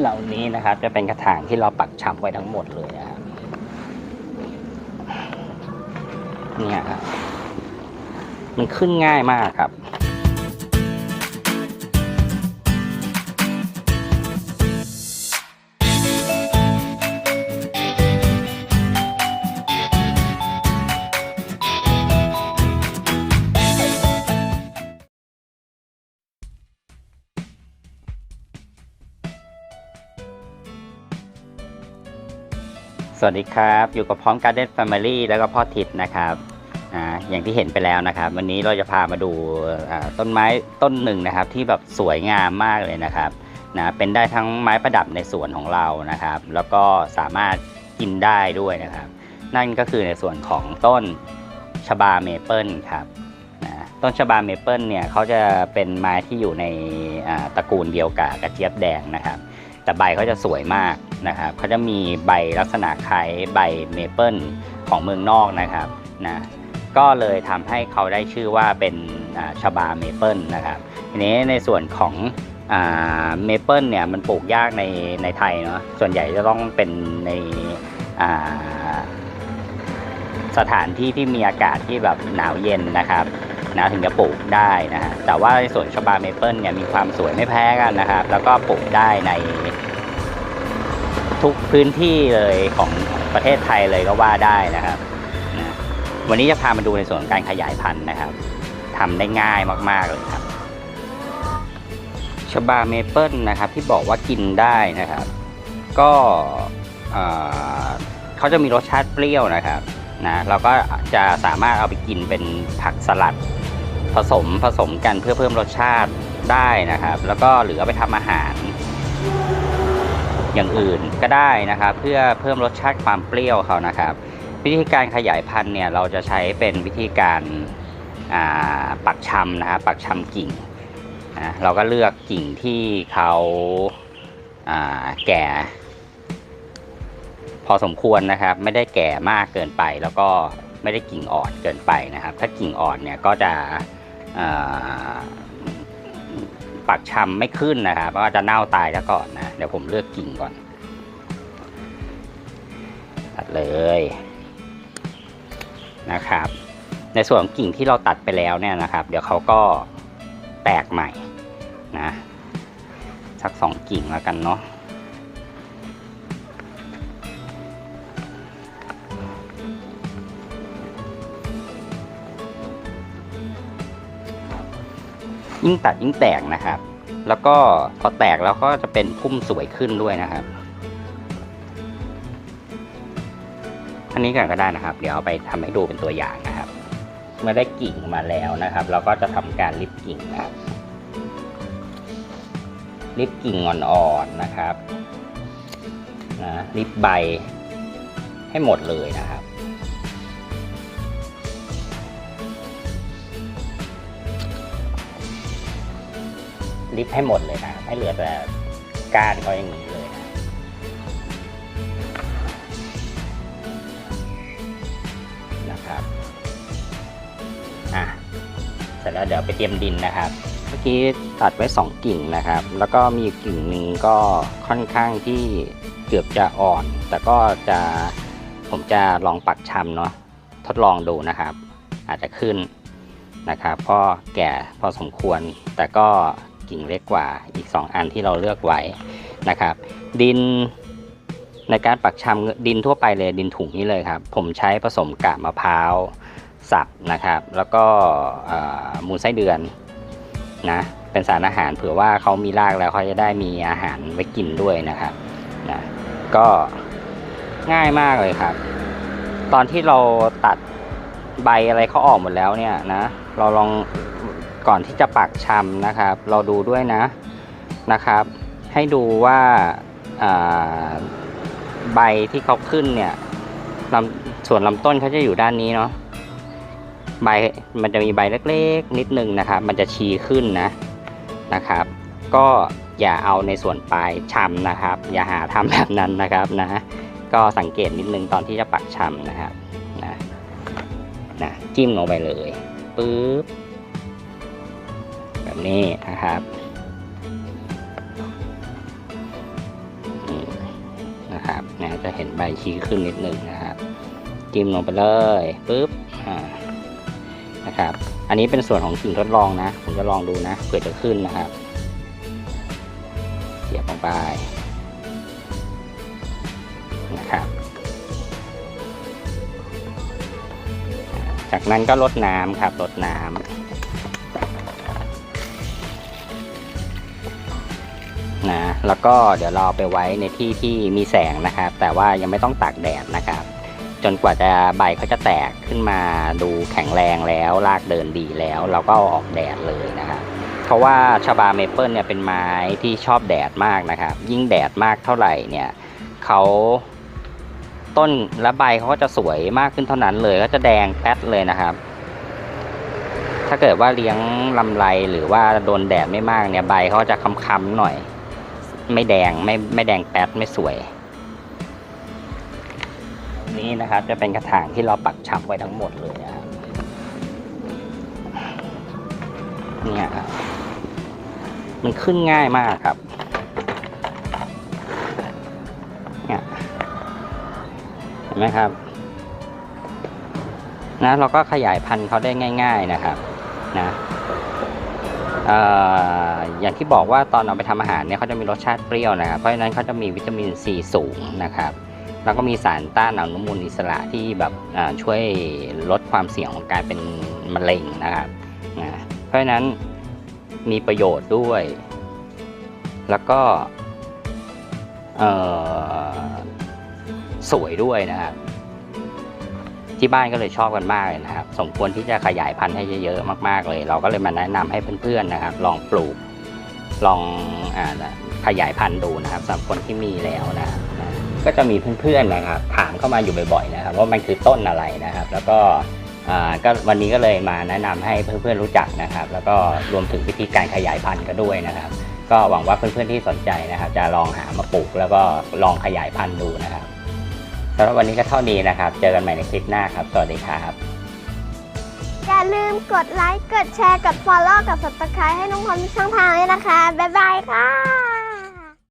เหล่านี้นะครับ จะเป็นกระถางที่เราปักชำไว้ทั้งหมดเลยนะครับเนี่ยครับมันขึ้นง่ายมากครับ สวัสดีครับ อยู่กับพร้อมการเด่นแฟมิลี่แล้วก็พ่อทิดนะครับอ่าอย่างที่เห็นไปแล้วนะครับ วันนี้เราจะพามาดูอ่าต้นไม้ต้นหนึ่งนะครับ ที่แบบสวยงามมากเลยนะครับนะเป็นได้ทั้งไม้ประดับในสวนของเรานะครับ แล้วก็สามารถกินได้ด้วยนะครับ นั่นก็คือในส่วนของต้นชบาเมเปิลครับนะต้นชบาเมเปิลเนี่ยเขาจะเป็นไม้ที่อยู่ในตระกูลเดียวกับกระเจี๊ยบแดงนะครับ แต่ใบเขาจะสวยมาก นะครับเขาจะมีใบลักษณะคล้ายใบเมเปิลของเมืองนอกนะครับนะก็เลยทำให้เขาได้ชื่อว่าเป็นอ่าชบาเมเปิลนะครับทีนี้ในส่วนของเมเปิลเนี่ยมันปลูกยากในในไทยเนาะส่วนใหญ่จะต้องเป็นในสถานที่ที่มีอากาศที่แบบหนาวเย็นนะครับนะถึงจะปลูกได้นะฮะแต่ว่าในส่วนชบาเมเปิลเนี่ยมีความสวยไม่แพ้กันนะครับ แล้วก็ปลูกได้ใน ทุกพื้นที่เลยของประเทศไทยเลยก็ว่าได้นะครับนะวันนี้จะพามาดูในส่วนของการขยายพันธุ์นะครับทำได้ง่ายมากๆเลยครับชบาเมเปิลนะครับที่บอกว่ากินได้นะครับ ก็เอ่อเขาจะมีรสชาติเปรี้ยวนะครับนะเราก็จะสามารถเอาไปกินเป็นผักสลัดผสมผสมกันเพื่อเพิ่มรสชาติได้นะครับ แล้วก็หรือเอาไปทำอาหารอย่างอื่น ก็ได้นะครับ เพื่อเพิ่มรสชาติความเปรี้ยวเขานะครับ วิธีการขยายพันธุ์เนี่ยเราจะใช้เป็นวิธีการาปักชำนะครับปักชำกิ่งนะเราก็เลือกกิ่งที่เขาาแก่พอสมควรนะครับ ไม่ได้แก่มากเกินไป แล้วก็ไม่ได้กิ่งอ่อนเกินไปนะครับ ถ้ากิ่งอ่อนเนี่ยก็จะปักชำไม่ขึ้นนะครับเพราะว่าจะเน่าตายแล้วก่อนนะเดี๋ยวผมเลือกกิ่งก่อน ตัดเลยนะครับ ในส่วนของกิ่งที่เราตัดไปแล้วเนี่ยนะครับ เดี๋ยวเขาก็แตกใหม่นะสักสองกิ่งแล้วกันเนาะยิ่งตัดยิ่งแตกนะครับ แล้วก็พอแตกแล้วก็จะเป็นพุ่มสวยขึ้นด้วยนะครับ นนี้ก่อนก็ได้นะครับ เดี๋ยวเอาไปทำให้ดูเป็นตัวอย่างนะครับ เมื่อได้กิ่งมาแล้วนะครับ เราก็จะทำการริบกิ่งนะครับริบกิ่งอ่อนๆนะครับนะริบใบให้หมดเลยนะครับ ริบให้หมดเลยนะให้เหลือแต่ก้านเขาอย่างนี้เลย อะเสร็จแล้วเดี๋ยวไปเตรียมดินนะครับ เมื่อกี้ตัดไว้สองกิ่งนะครับ แล้วก็มีกิ่งหนึ่งก็ค่อนข้างที่เกือบจะอ่อน แต่ก็จะผมจะลองปักชำเนาะทดลองดูนะครับ อาจจะขึ้นนะครับเพราะแก่พอสมควร แต่ก็กิ่งเล็กกว่าอีก 2 อันที่เราเลือกไว้นะครับ ดินในการปักชำดินทั่วไปเลยดินถุงนี้เลยครับ ผมใช้ผสมกาบมะพร้าว สับนะครับ แล้วก็มูลไส้เดือนนะเป็นสารอาหารเผื่อว่าเขามีรากแล้วเขาจะได้มีอาหารไว้กินด้วยนะครับนะก็ง่ายมากเลยครับ ตอนที่เราตัดใบอะไรเขาออกหมดแล้วเนี่ยนะ เราลองก่อนที่จะปักชำนะครับ เราดูด้วยนะนะครับ ให้ดูว่าอ่าใบที่เขาขึ้นเนี่ยลำส่วนลำต้นเขาจะอยู่ด้านนี้เนาะ ใบมันจะมีใบเล็กๆ นิดนึงนะครับ มันจะชี้ขึ้นนะนะครับ ก็อย่าเอาในส่วนปลายชำนะครับ อย่าหาทำแบบนั้นนะครับนะก็สังเกตนิดนึงตอนที่จะปักชำนะครับนะนะจิ้มลงไปเลยปึ๊บแบบนี้นะครับนะครับนะจะเห็นใบชี้ขึ้นนิดหนึ่งนะครับจิ้มลงไปเลยปุ๊บ นะครับ อันนี้เป็นส่วนของกิ่งทดลองนะ ผมจะลองดูนะเผื่อจะขึ้นนะครับเสียบลงไปนะครับ จากนั้นก็ลดน้ำครับลดน้ำนะแล้วก็เดี๋ยวเราเอาไปไว้ในที่ที่มีแสงนะครับ แต่ว่ายังไม่ต้องตากแดดนะครับ จนกว่าจะใบเขาจะแตกขึ้นมาดูแข็งแรงแล้วรากเดินดีแล้ว เราก็เอาออกแดดเลยนะครับเพราะว่าชาบาเมเปิลเนี่ยเป็นไม้ที่ชอบแดดมากนะครับ ยิ่งแดดมากเท่าไหร่เนี่ยเขาต้นและใบเขาก็จะสวยมากขึ้นเท่านั้นเลย ก็จะแดงแป๊ดเลยนะครับ ถ้าเกิดว่าเลี้ยงลำไรหรือว่าโดนแดดไม่มากเนี่ยใบเขาจะค้ำๆหน่อย ไม่แดงไม่ไม่แดงแป๊ดไม่สวย นี่นะครับ จะเป็นกระถางที่เราปักชับไว้ทั้งหมดเลยนะครับเนี่ยครับมันขึ้นง่ายมากครับเนี่ยเห็นไหมครับ นะเราก็ขยายพันธุ์เขาได้ง่าย ๆนะครับ นะเอ่ออย่างที่บอกว่าตอนเอาไปทำอาหารเนี่ยเขาจะมีรสชาติเปรี้ยวนะครับ เพราะฉะนั้นเขาจะมีวิตามินซีสูงนะครับ แล้วก็มีสารต้านอนุมูลอิสระที่แบบช่วยลดความเสี่ยงของการเป็นมะเร็งนะครับนะเพราะฉะนั้นมีประโยชน์ด้วย แล้วก็สวยด้วยนะครับ ที่บ้านก็เลยชอบกันมากเลยนะครับ สมควรที่จะขยายพันธุ์ให้เยอะๆมาก ๆ เลย เราก็เลยมาแนะนำให้เพื่อนๆนะครับ ลองปลูกลองอขยายพันธุ์ดูนะครับสำหรับคนที่มีแล้วนะครับนะ ก็จะมีเพื่อนๆนะครับถามเข้ามาอยู่บ่อยๆนะครับว่ามันคือต้นอะไรนะครับ แล้วก็อ่าก็วันนี้ก็เลยมาแนะนำให้เพื่อนๆรู้จักนะครับ แล้วก็รวมถึงวิธีการขยายพันธุ์ก็ด้วยนะครับ ก็หวังว่าเพื่อนๆที่สนใจนะครับ จะลองหามาปลูกแล้วก็ลองขยายพันธุ์ดูนะครับสำหรับวันนี้ก็เท่านี้นะครับ เจอกันใหม่ในคลิปหน้าครับ สวัสดีครับ อย่าลืมกดไลค์ กดแชร์ กด follow กับ subscribe ให้น้องพรช่องทางเลยนะคะ บ๊ายบายค่ะ